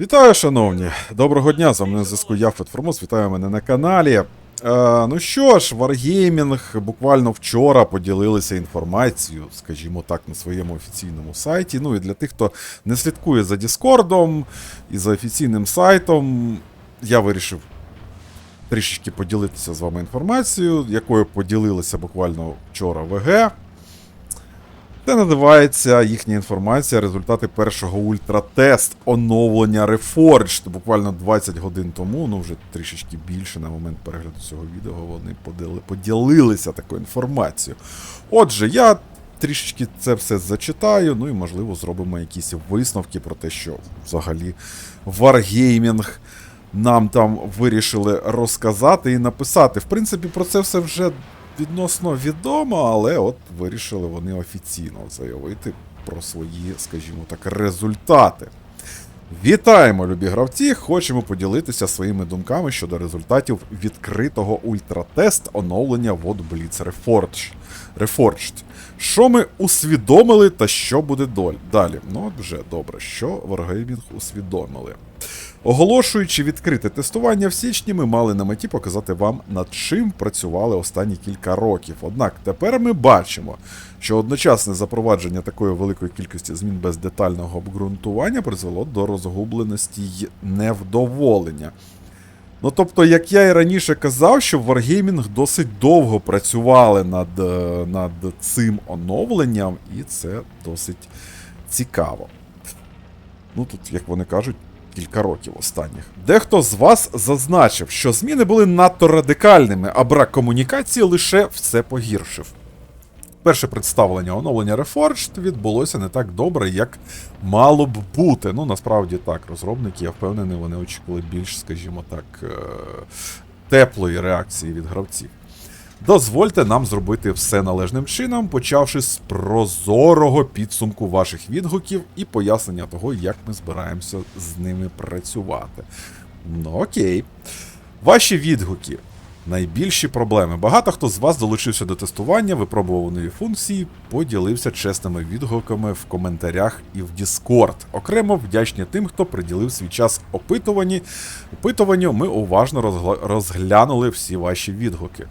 Вітаю, шановні! Доброго дня! З вами на зв'язку я Фетформус, вітаю мене на каналі. Е, ну що ж, Wargaming буквально вчора поділилися інформацією, скажімо так, на своєму офіційному сайті. Ну і для тих, хто не слідкує за Діскордом і за офіційним сайтом, я вирішив трішечки поділитися з вами інформацією, якою поділилися буквально вчора ВГ. Це називається їхня інформація, результати першого ультратест оновлення Reforged. Буквально 20 годин тому, ну вже трішечки більше на момент перегляду цього відео, вони поділи, поділилися такою інформацією. Отже, я трішечки це все зачитаю, ну і можливо зробимо якісь висновки про те, що взагалі Wargaming нам там вирішили розказати і написати. В принципі, про це все вже відносно відомо, але от вирішили вони офіційно заявити про свої, скажімо так, результати. Вітаємо, любі гравці! Хочемо поділитися своїми думками щодо результатів відкритого ультратест оновлення WOT Blitz. Reforged. Що ми усвідомили та що буде далі? Ну, от вже добре, що Wargaming усвідомили. Оголошуючи відкрите тестування в січні, ми мали на меті показати вам, над чим працювали останні кілька років. Однак тепер ми бачимо, що одночасне запровадження такої великої кількості змін без детального обґрунтування призвело до розгубленості й невдоволення. Ну, тобто, як я і раніше казав, що Wargaming досить довго працювали над, е, над цим оновленням, і це досить цікаво. Ну, тут, як вони кажуть, кілька років останніх. Дехто з вас зазначив, що зміни були надто радикальними, а брак комунікації лише все погіршив. Перше представлення оновлення Reforged відбулося не так добре, як мало б бути. Ну, насправді так, розробники, я впевнений, вони очікували більш, скажімо так, е- теплої реакції від гравців. Дозвольте нам зробити все належним чином, почавши з прозорого підсумку ваших відгуків і пояснення того, як ми збираємося з ними працювати. Ну окей. Ваші відгуки. Найбільші проблеми. Багато хто з вас долучився до тестування, випробував нові функції, поділився чесними відгуками в коментарях і в Discord. Окремо вдячні тим, хто приділив свій час опитуванні. Опитуванню ми уважно розглянули всі ваші відгуки.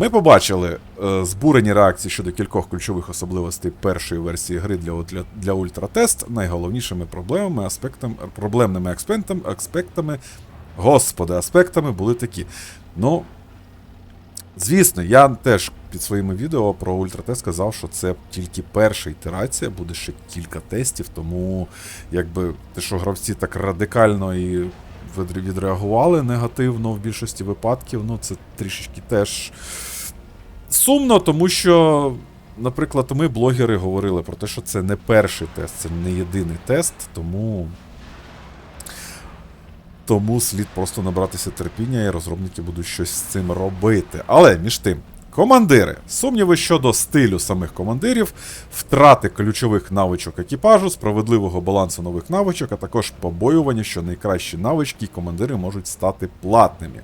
Ми побачили е, збурені реакції щодо кількох ключових особливостей першої версії гри для, для, для ультратест. Найголовнішими проблемами, аспектами, проблемними аспектами, аспектами, господи, аспектами були такі. Ну, звісно, я теж під своїми відео про ультратест сказав, що це тільки перша ітерація, буде ще кілька тестів, тому якби те, що гравці так радикально і відреагували негативно в більшості випадків, ну це трішечки теж сумно, тому що, наприклад, ми, блогери, говорили про те, що це не перший тест, це не єдиний тест, тому. Тому слід просто набратися терпіння, і розробники будуть щось з цим робити. Але між тим, командири. Сумніви щодо стилю самих командирів, втрати ключових навичок екіпажу, справедливого балансу нових навичок, а також побоювання, що найкращі навички командири можуть стати платними.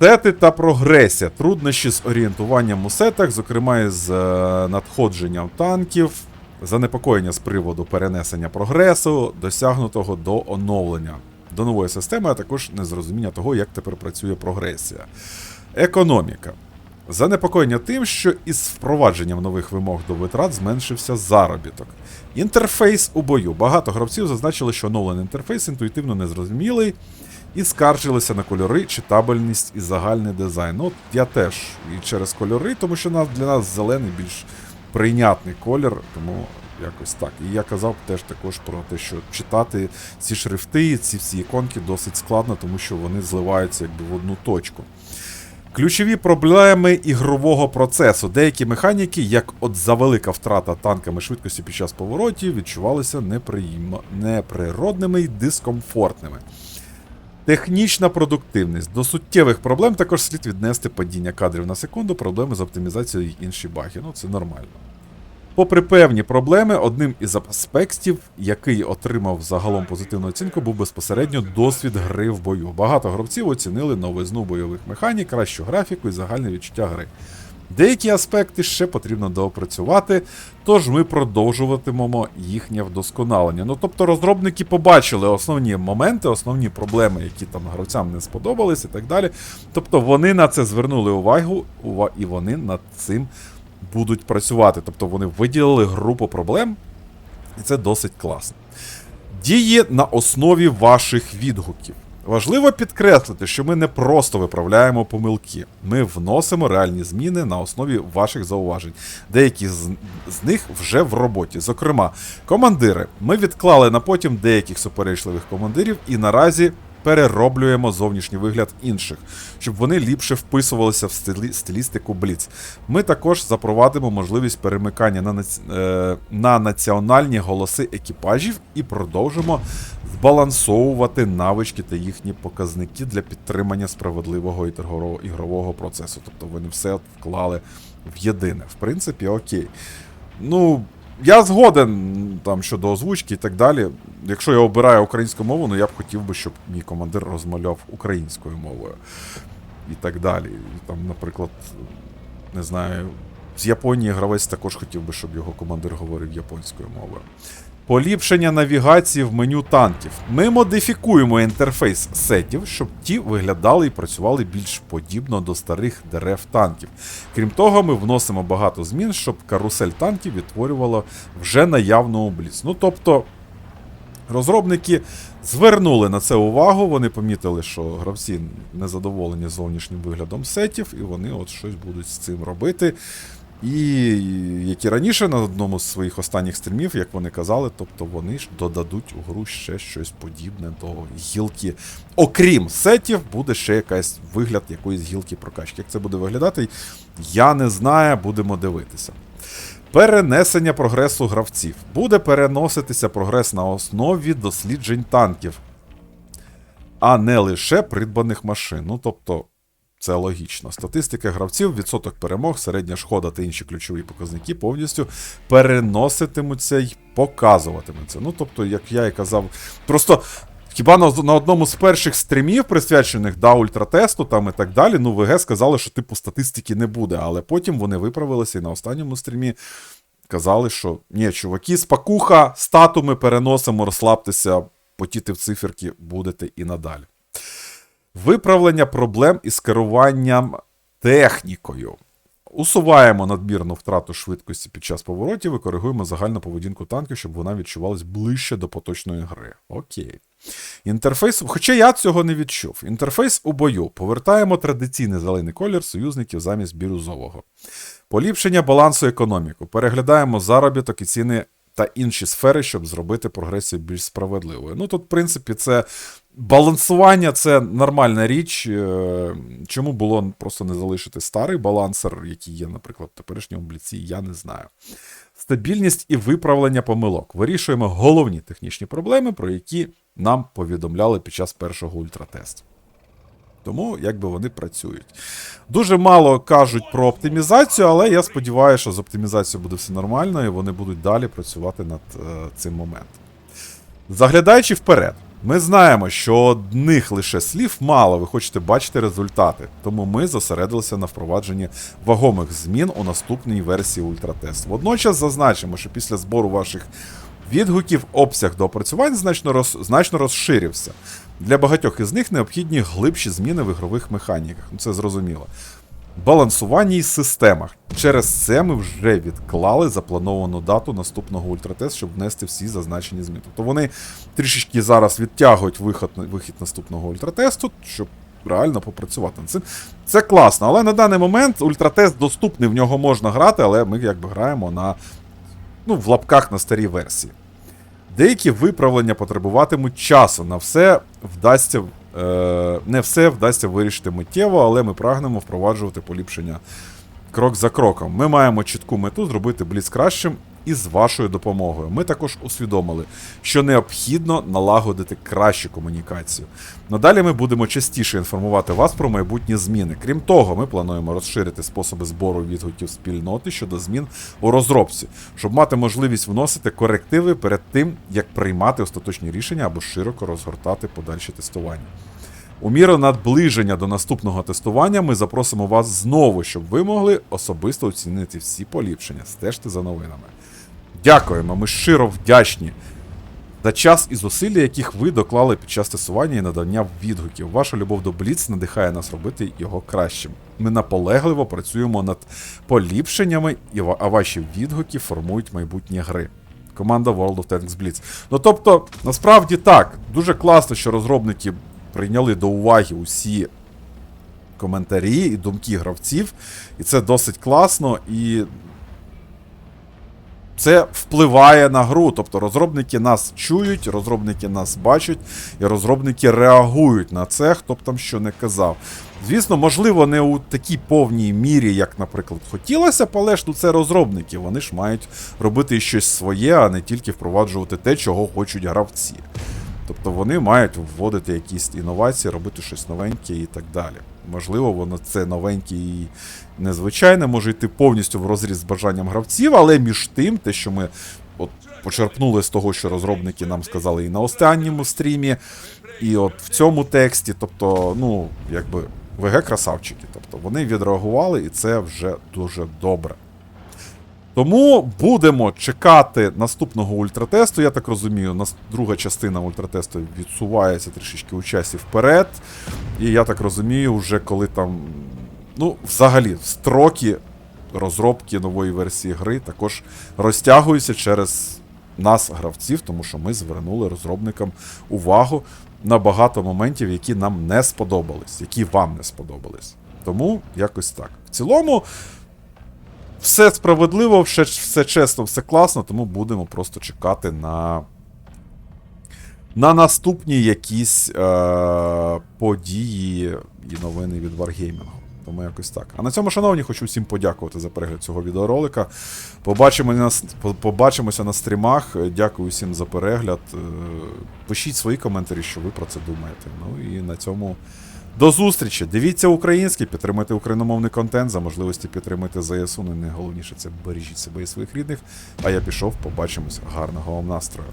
Сети та прогресія. Труднощі з орієнтуванням у сетах, зокрема із е, надходженням танків, занепокоєння з приводу перенесення прогресу, досягнутого до оновлення до нової системи, а також незрозуміння того, як тепер працює прогресія. Економіка. Занепокоєння тим, що із впровадженням нових вимог до витрат зменшився заробіток. Інтерфейс у бою. Багато гравців зазначили, що оновлений інтерфейс інтуїтивно незрозумілий і скаржилися на кольори, читабельність і загальний дизайн. Ну, я теж і через кольори, тому що для нас зелений більш прийнятний колір, тому якось так. І я казав теж також про те, що читати ці шрифти, ці всі іконки досить складно, тому що вони зливаються якби в одну точку. Ключові проблеми ігрового процесу. Деякі механіки, як от завелика втрата танками швидкості під час поворотів, відчувалися неприємно- неприродними і дискомфортними. Технічна продуктивність. До суттєвих проблем також слід віднести падіння кадрів на секунду, проблеми з оптимізацією і інші баги. Ну, це нормально. Попри певні проблеми, одним із аспектів, який отримав загалом позитивну оцінку, був безпосередньо досвід гри в бою. Багато гравців оцінили новизну бойових механік, кращу графіку і загальне відчуття гри. Деякі аспекти ще потрібно доопрацювати, тож ми продовжуватимемо їхнє вдосконалення. Ну тобто розробники побачили основні моменти, основні проблеми, які там гравцям не сподобались і так далі. Тобто вони на це звернули увагу, і вони над цим будуть працювати. Тобто вони виділили групу проблем, і це досить класно. Дії на основі ваших відгуків. Важливо підкреслити, що ми не просто виправляємо помилки, ми вносимо реальні зміни на основі ваших зауважень. Деякі з, з них вже в роботі. Зокрема, командири. Ми відклали на потім деяких суперечливих командирів і наразі перероблюємо зовнішній вигляд інших, щоб вони ліпше вписувалися в стилі, стилістику Бліц. Ми також запровадимо можливість перемикання на, наці... е, на національні голоси екіпажів і продовжимо збалансовувати навички та їхні показники для підтримання справедливого і ігрового процесу. Тобто вони все вклали в єдине. В принципі, окей. Ну, я згоден там щодо озвучки і так далі. Якщо я обираю українську мову, ну я б хотів би, щоб мій командир розмовляв українською мовою. І так далі. Там, наприклад, не знаю, з Японії гравець також хотів би, щоб його командир говорив японською мовою. Поліпшення навігації в меню танків. Ми модифікуємо інтерфейс сетів, щоб ті виглядали і працювали більш подібно до старих дерев танків. Крім того, ми вносимо багато змін, щоб карусель танків відтворювала вже наявну обліц. Ну тобто. Розробники звернули на це увагу, вони помітили, що гравці незадоволені зовнішнім виглядом сетів, і вони от щось будуть з цим робити. І як і раніше на одному з своїх останніх стрімів, як вони казали, тобто вони ж додадуть у гру ще щось подібне до гілки. Окрім сетів, буде ще якийсь вигляд якоїсь гілки прокачки. Як це буде виглядати, я не знаю, будемо дивитися. Перенесення прогресу гравців. Буде переноситися прогрес на основі досліджень танків, а не лише придбаних машин. Ну тобто, це логічно. Статистика гравців, відсоток перемог, середня шкода та інші ключові показники повністю переноситимуться й показуватимуться. Ну тобто, як я і казав, просто. Хіба на, на одному з перших стрімів, присвячених да, ультратесту там і так далі, ну ВГ сказали, що типу статистики не буде. Але потім вони виправилися і на останньому стрімі казали, що ні, чуваки, спакуха, стату ми переносимо, розслабтеся, потіти в циферки будете і надалі. Виправлення проблем із керуванням технікою. Усуваємо надмірну втрату швидкості під час поворотів і коригуємо загальну поведінку танків, щоб вона відчувалась ближче до поточної гри. Окей. Інтерфейс, хоча я цього не відчув. Інтерфейс у бою. Повертаємо традиційний зелений колір союзників замість бірюзового. Поліпшення балансу економіку. Переглядаємо заробіток і ціни та інші сфери, щоб зробити прогресію більш справедливою. Ну тут, в принципі, це балансування це нормальна річ. Е, Чому було просто не залишити старий балансер, який є, наприклад, в теперішньому бліці, я не знаю. Стабільність і виправлення помилок. Вирішуємо головні технічні проблеми, про які нам повідомляли під час першого ультратесту. Тому якби вони працюють. Дуже мало кажуть про оптимізацію, але я сподіваюся, що з оптимізацією буде все нормально, і вони будуть далі працювати над е, цим моментом. Заглядаючи вперед, ми знаємо, що одних лише слів мало, ви хочете бачити результати. Тому ми зосередилися на впровадженні вагомих змін у наступній версії Ультратест. Водночас зазначимо, що після збору ваших відгуків обсяг доопрацювань значно, роз, значно розширився. Для багатьох із них необхідні глибші зміни в ігрових механіках. Це зрозуміло. Балансуванні і системах. Через це ми вже відклали заплановану дату наступного ультратест, щоб внести всі зазначені зміни. Тобто вони трішечки зараз відтягують вихід, вихід наступного ультратесту, щоб реально попрацювати над цим. Це класно, але на даний момент ультратест доступний, в нього можна грати, але ми якби граємо на ну, в лапках на старій версії. Деякі виправлення потребуватимуть часу. На все вдасться, не все вдасться вирішити миттєво, але ми прагнемо впроваджувати поліпшення крок за кроком. Ми маємо чітку мету зробити Бліц кращим і з вашою допомогою. Ми також усвідомили, що необхідно налагодити кращу комунікацію. Надалі ми будемо частіше інформувати вас про майбутні зміни. Крім того, ми плануємо розширити способи збору відгуків спільноти щодо змін у розробці, щоб мати можливість вносити корективи перед тим, як приймати остаточні рішення або широко розгортати подальші тестування. У міру наближення до наступного тестування ми запросимо вас знову, щоб ви могли особисто оцінити всі поліпшення. Стежте за новинами. Дякуємо, ми щиро вдячні за час і зусилля, яких ви доклали під час тестування і надання відгуків. Ваша любов до Бліц надихає нас робити його кращим. Ми наполегливо працюємо над поліпшеннями, а ваші відгуки формують майбутні гри. Команда World of Tanks Blitz. Ну тобто, насправді так, дуже класно, що розробники прийняли до уваги усі коментарі і думки гравців, і це досить класно. І це впливає на гру. Тобто розробники нас чують, розробники нас бачать, і розробники реагують на це, хто б там що не казав. Звісно, можливо, не у такій повній мірі, як, наприклад, хотілося але ж ну це розробники. Вони ж мають робити щось своє, а не тільки впроваджувати те, чого хочуть гравці. Тобто вони мають вводити якісь інновації, робити щось новеньке і так далі. Можливо, воно це новеньке і незвичайне, може йти повністю в розріз з бажанням гравців, але між тим, те, що ми от почерпнули з того, що розробники нам сказали і на останньому стрімі, і от в цьому тексті, тобто, ну, якби ВГ красавчики. Тобто вони відреагували, і це вже дуже добре. Тому будемо чекати наступного ультратесту. Я так розумію, нас друга частина ультратесту відсувається трішечки у часі вперед. І я так розумію, вже коли там. Ну, взагалі, строки розробки нової версії гри також розтягуються через нас, гравців, тому що ми звернули розробникам увагу на багато моментів, які нам не сподобались, які вам не сподобались. Тому якось так. В цілому, все справедливо, все, все чесно, все класно, тому будемо просто чекати на. На наступні якісь е, події і новини від Wargaming. Тому якось так. А на цьому, шановні, хочу всім подякувати за перегляд цього відеоролика. Побачимо на, побачимося на стрімах. Дякую всім за перегляд. Е, Пишіть свої коментарі, що ви про це думаєте. Ну і на цьому до зустрічі. Дивіться українське, підтримайте україномовний контент, за можливості підтримати ЗСУ. Ну найголовніше це бережіть себе і своїх рідних. А я пішов, побачимось. Гарного вам настрою.